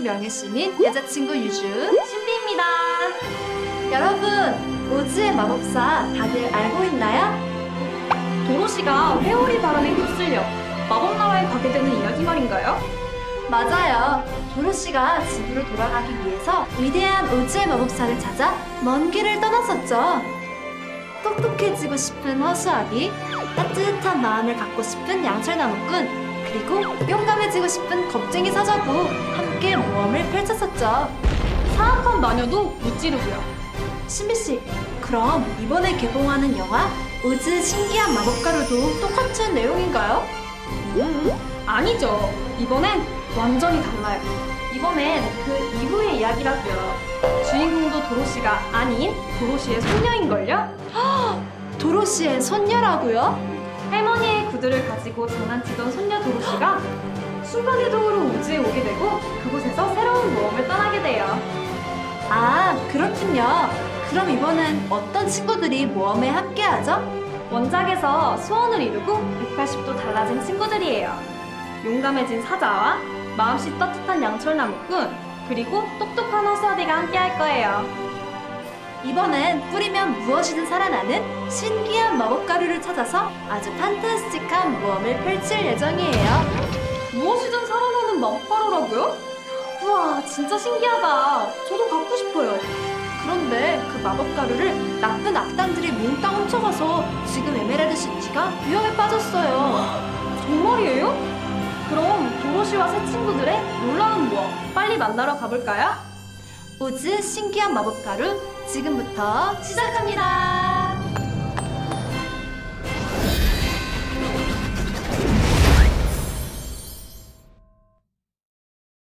명예시민 여자친구 유주 신비입니다. 여러분, 오즈의 마법사 다들 알고 있나요? 도로시가 회오리 바람에 휩쓸려 마법나라에 가게 되는 이야기 말인가요? 맞아요. 도로시가 집으로 돌아가기 위해서 위대한 오즈의 마법사를 찾아 먼 길을 떠났었죠. 똑똑해지고 싶은 허수아비, 따뜻한 마음을 갖고 싶은 양철나무꾼, 그리고 용감해지고 싶은 겁쟁이 사자도 함께 모험을 펼쳤었죠. 사악한 마녀도 무찌르고요. 신비 씨, 그럼 이번에 개봉하는 영화 오즈 신기한 마법가루도 똑같은 내용인가요? 음, 아니죠. 이번엔 완전히 달라요. 이번엔 그 이후의 이야기라고요. 주인공도 도로시가 아닌 도로시의 손녀인걸요? 도로시의 손녀라고요? 할머니의 구두를 가지고 장난치던 손녀 도로시가 순간이동으로 우주에 오게 되고 그곳에서 새로운 모험을 떠나게 돼요. 아, 그렇군요. 그럼 이번엔 어떤 친구들이 모험에 함께하죠? 원작에서 소원을 이루고 180도 달라진 친구들이에요. 용감해진 사자와 마음씨 떳떳한 양철나무꾼 그리고 똑똑한 허수아비가 함께할 거예요. 이번엔 뿌리면 무엇이든 살아나는 신기한 마법 가루를 찾아서 아주 판타스틱한 모험을 펼칠 예정이에요. 무엇이든 살아나는 마법 가루라고요? 우와 진짜 신기하다. 저도 갖고 싶어요. 그런데 그 마법 가루를 나쁜 악당들이 몽땅 훔쳐가서 지금 에메랄드 시티가 위험에 빠졌어요. 정말이에요? 그럼 도로시와 새 친구들의 놀라운 모험 빨리 만나러 가볼까요? 오즈 신기한 마법 가루 지금부터 시작합니다.